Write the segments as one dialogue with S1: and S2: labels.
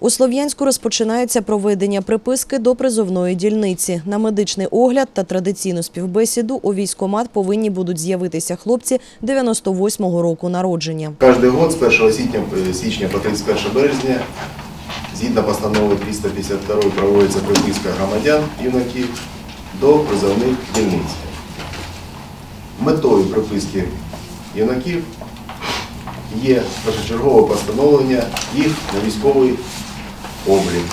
S1: У Слов'янську розпочинається проведення приписки до призовної дільниці. На медичний огляд та традиційну співбесіду у військкомат повинні будуть з'явитися хлопці 98-го року народження.
S2: Кожний год з 1 січня, січня по 31 березня згідно постанови 352 проводиться приписка громадян, юнаків до призовних дільниць. Метою приписки юнаків є першочергове постановлення їх на військовий облік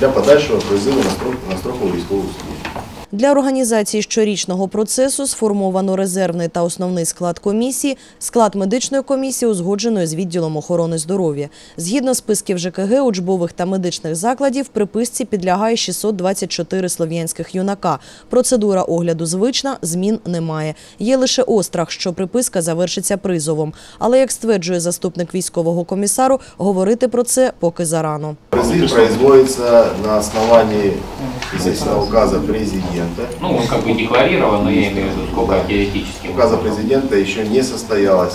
S2: для подальшого призиву на строкову військову службу.
S1: Для організації щорічного процесу сформовано резервний та основний склад комісії. Склад медичної комісії узгоджено з відділом охорони здоров'я. Згідно списків ЖКГ, учбових та медичних закладів, приписці підлягає 624 слов'янських юнака. Процедура огляду звична, змін немає. Є лише острах, що приписка завершиться призовом. Але, як стверджує заступник військового комісару, говорити про це поки зарано.
S2: Призыв производится на основании, естественно, указа президента.
S3: Ну, он как бы декларирован, но я имею в виду сколько теоретически.
S2: Указа президента еще не состоялось.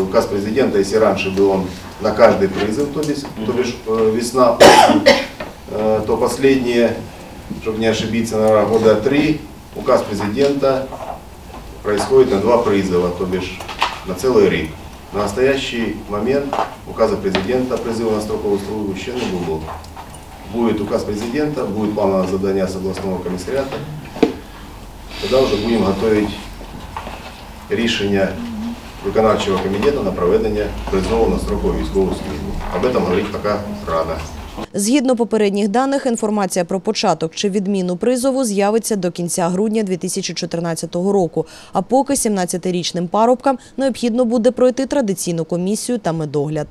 S2: Указ президента, если раньше был он на каждый призыв, то бишь, то бишь э, весна, э, то последние, чтобы не ошибиться, наверное, года три, указ президента происходит на два призыва, то бишь на целый рік. На настоящий момент указа президента призыва на строковую службу еще не было. Будет указ президента, будет плановое задание с областного комиссариата. Тогда уже будем готовить рішення виконавчого комітету на проведення призову на строкову військову службу. Об этом говорить поки рано.
S1: Згідно попередніх даних, інформація про початок чи відміну призову з'явиться до кінця грудня 2014 року. А поки 17-річним парубкам необхідно буде пройти традиційну комісію та медогляд.